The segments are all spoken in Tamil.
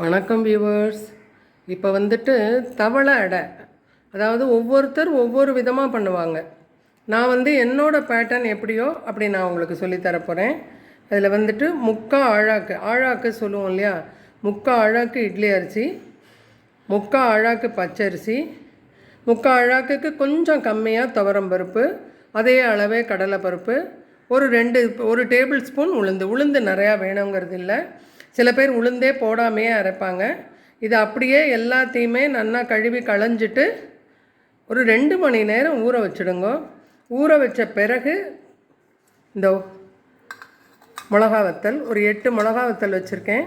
வணக்கம் வியூவர்ஸ் இப்போ வந்துட்டு தவளை அடை. அதாவது ஒவ்வொருத்தர் ஒவ்வொரு விதமாக பண்ணுவாங்க. நான் வந்து என்னோடய பேட்டர்ன் எப்படியோ அப்படி நான் உங்களுக்கு சொல்லித் அதில் வந்துட்டு முக்கா ஆழாக்கு ஆழாக்கு சொல்லுவோம் இல்லையா? முக்கா ஆழாக்கு இட்லி அரிசி முக்கா அழாக்கு பச்சரிசி முக்கா அழாக்குக்கு கொஞ்சம் கம்மியாக துவரம் பருப்பு அதே அளவே கடலை பருப்பு ஒரு ரெண்டு ஒரு டேபிள் ஸ்பூன் உளுந்து. உளுந்து நிறையா வேணுங்கிறது இல்லை. சில பேர் உளுந்தே போடாமையே அரைப்பாங்க. இது அப்படியே எல்லாத்தையுமே நல்லா கழுவி களைஞ்சிட்டு ஒரு ரெண்டு மணி நேரம் ஊற வச்சுடுங்க. ஊற வச்ச பிறகு இந்த மிளகா வத்தல் ஒரு எட்டு மிளகா வத்தல் வச்சுருக்கேன்.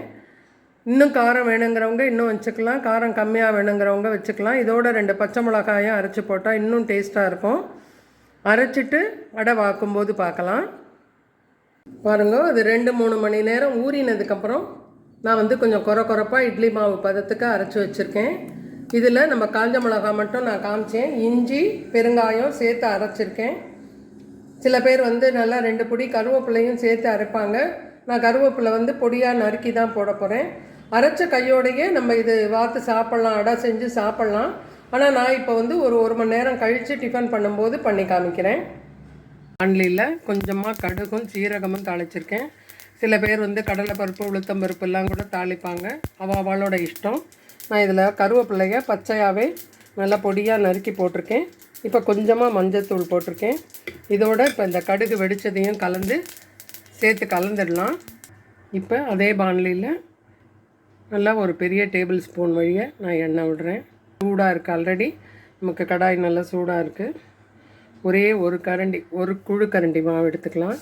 இன்னும் காரம் வேணுங்கிறவங்க இன்னும் வச்சுக்கலாம். காரம் கம்மியாக வேணுங்கிறவங்க வச்சுக்கலாம். இதோட ரெண்டு பச்சை மிளகாயும் அரைச்சி போட்டால் இன்னும் டேஸ்ட்டாக இருக்கும். அரைச்சிட்டு அடை வாக்கும்போது பார்க்கலாம் பாருங்க அது ரெண்டு மூணு மணி நேரம் ஊறினதுக்கப்புறம் நான் வந்து கொஞ்சம் குறை குறைப்பாக இட்லி மாவு பதத்துக்கு அரைச்சி வச்சுருக்கேன். இதில் நம்ம காஞ்ச மிளகா மட்டும் நான் காமிச்சேன். இஞ்சி பெருங்காயம் சேர்த்து அரைச்சிருக்கேன். சில பேர் வந்து நல்லா ரெண்டு பொடி கருவேப்பிலையும் சேர்த்து அரைப்பாங்க. நான் கருவேப்பிலை வந்து பொடியாக நறுக்கி தான் போட போகிறேன் அரைச்ச கையோடையே நம்ம இது வாத்து சாப்பிட்லாம் அடை செஞ்சு சாப்பிட்லாம். ஆனால் நான் இப்போ வந்து ஒரு ஒரு மணி நேரம் கழித்து டிஃபன் பண்ணும்போது பண்ணி காமிக்கிறேன். அன்லியில் கொஞ்சமாக கடுகும் சீரகமும் தாளிச்சிருக்கேன். சில பேர் வந்து கடலைப்பருப்பு உளுத்தம் பருப்பு எல்லாம் கூட தாளிப்பாங்க. அவ அவளோட இஷ்டம். நான் இதில் கருவேப்பிள்ளைய பச்சையாகவே நல்லா பொடியாக நறுக்கி போட்டிருக்கேன். இப்போ கொஞ்சமாக மஞ்சத்தூள் போட்டிருக்கேன். இதோட இப்போ இந்த கடுகு வெடிச்சதையும் கலந்து சேர்த்து கலந்துடலாம். இப்போ அதே பாண்லியில் நல்லா ஒரு பெரிய டேபிள் ஸ்பூன் வழியை நான் எண்ணெய் விடுறேன். சூடாக இருக்குது ஆல்ரெடி. நமக்கு கடாய் நல்லா சூடாக இருக்குது ஒரே ஒரு கரண்டி ஒரு குழு கரண்டி மாவு எடுத்துக்கலாம்.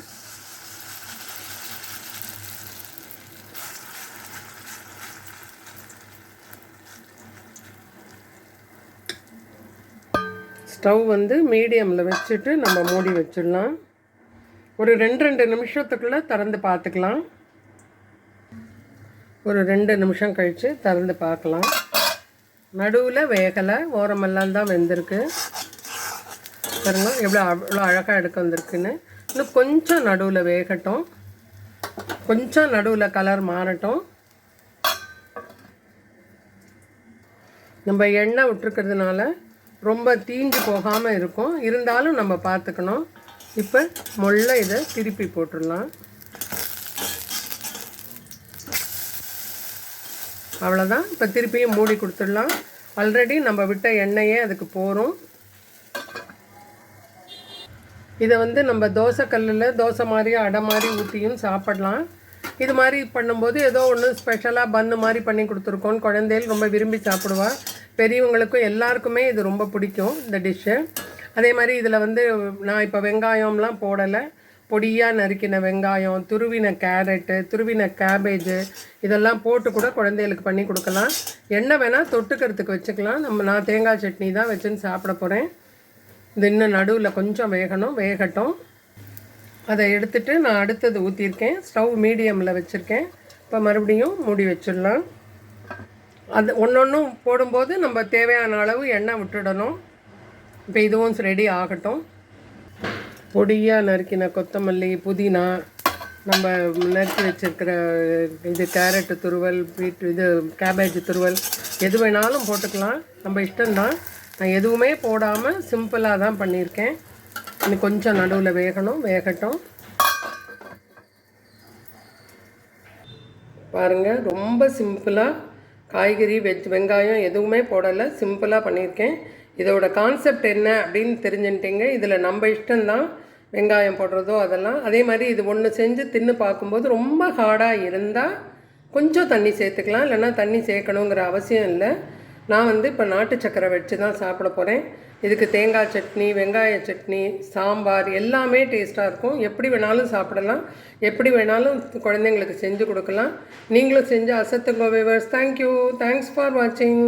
ஸ்டவ் வந்து மீடியமில் வச்சுட்டு நம்ம மூடி வச்சிடலாம். ஒரு ரெண்டு ரெண்டு நிமிஷத்துக்குள்ளே திறந்து பார்த்துக்கலாம். ஒரு ரெண்டு நிமிஷம் கழித்து திறந்து பார்க்கலாம். நடுவில் வேகலை ஓரமெல்லாம் தான் வெந்திருக்கு. பாருங்க எவ்வளோ அவ்வளோ அழகாக எடுக்க வந்திருக்குன்னு. இன்னும் கொஞ்சம் நடுவில் வேகட்டும். கொஞ்சம் நடுவில் கலர் மாறட்டும். நம்ம எண்ணெய் விட்டுருக்கிறதுனால ரொம்ப தீஞ்சு போகாமல் இருக்கும். இருந்தாலும் நம்ம பார்த்துக்கணும். இப்போ முள்ள இதை திருப்பி போட்டுடலாம். அவ்வளோதான் இப்போ திருப்பியும் மூடி கொடுத்துடலாம். ஆல்ரெடி நம்ம விட்ட எண்ணெயே அதுக்கு போகிறோம் இதை வந்து நம்ம தோசை கல்லில் தோசை மாதிரி அடை மாதிரி ஊற்றியும் சாப்பிடலாம். இது மாதிரி பண்ணும்போது ஏதோ ஒன்று ஸ்பெஷலாக பன்னு மாதிரி பண்ணி கொடுத்துருக்கோம். குழந்தைகள் ரொம்ப விரும்பி சாப்பிடுவா. பெரியவங்களுக்கும் எல்லாருக்குமே இது ரொம்ப பிடிக்கும் இந்த டிஷ்ஷு அதே மாதிரி இதில் வந்து நான் இப்போ வெங்காயம்லாம் போடலை. பொடியாக நறுக்கின வெங்காயம் துருவின கேரட்டு துருவின கேபேஜு இதெல்லாம் போட்டு கூட குழந்தைகளுக்கு பண்ணி கொடுக்கலாம். எண்ணெய் வேணால் தொட்டுக்கிறதுக்கு வச்சுக்கலாம். நம்ம நான் தேங்காய் சட்னி தான் வச்சுன்னு சாப்பிட போகிறேன் இது இன்னும் நடுவில் கொஞ்சம் வேகணும் வேகட்டும். அதை எடுத்துகிட்டு நான் அடுத்தது ஊற்றிருக்கேன் ஸ்டவ் மீடியமில் வச்சுருக்கேன். இப்போ மறுபடியும் மூடி வச்சிடலாம். அது ஒன்றொன்றும் போடும்போது நம்ம தேவையான அளவு எண்ணெய் விட்டுடணும். இப்போ இதுவும் ரெடி ஆகட்டும். பொடியாக நறுக்கின கொத்தமல்லி புதினா நம்ம நறுக்கி வச்சுருக்கிற இது கேரட்டு துருவல் பீட் இது கேபேஜ் துருவல் எது வேணாலும் போட்டுக்கலாம். நம்ம இஷ்டம்தான். நான் எதுவுமே போடாமல் சிம்பிளாக தான் பண்ணியிருக்கேன். இன்னும் கொஞ்சம் நடுவில் வேகணும் வேகட்டும். பாருங்கள் ரொம்ப சிம்பிளாக காய்கறி வெஜ் வெங்காயம் எதுவுமே போடலை. சிம்பிளாக பண்ணியிருக்கேன். இதோட கான்செப்ட் என்ன அப்படின்னு தெரிஞ்சுட்டீங்க இதில் நம்ம இஷ்டம்தான் வெங்காயம் போடுறதோ அதெல்லாம். அதே மாதிரி இது ஒன்று செஞ்சு தின்னு பார்க்கும்போது ரொம்ப ஹார்டாக இருந்தால் கொஞ்சம் தண்ணி சேர்த்துக்கலாம். இல்லைன்னா தண்ணி சேர்க்கணுங்கிற அவசியம் இல்லை. நான் வந்து இப்போ நாட்டு சக்கரை வச்சு தான் சாப்பிட போகிறேன் இதுக்கு தேங்காய் சட்னி வெங்காய சட்னி சாம்பார் எல்லாமே டேஸ்ட்டாக இருக்கும். எப்படி வேணாலும் சாப்பிடலாம். எப்படி வேணாலும் குழந்தைங்களுக்கு செஞ்சு கொடுக்கலாம். நீங்களும் செஞ்சு அசத்துங்க viewers thank you thanks for வாட்சிங்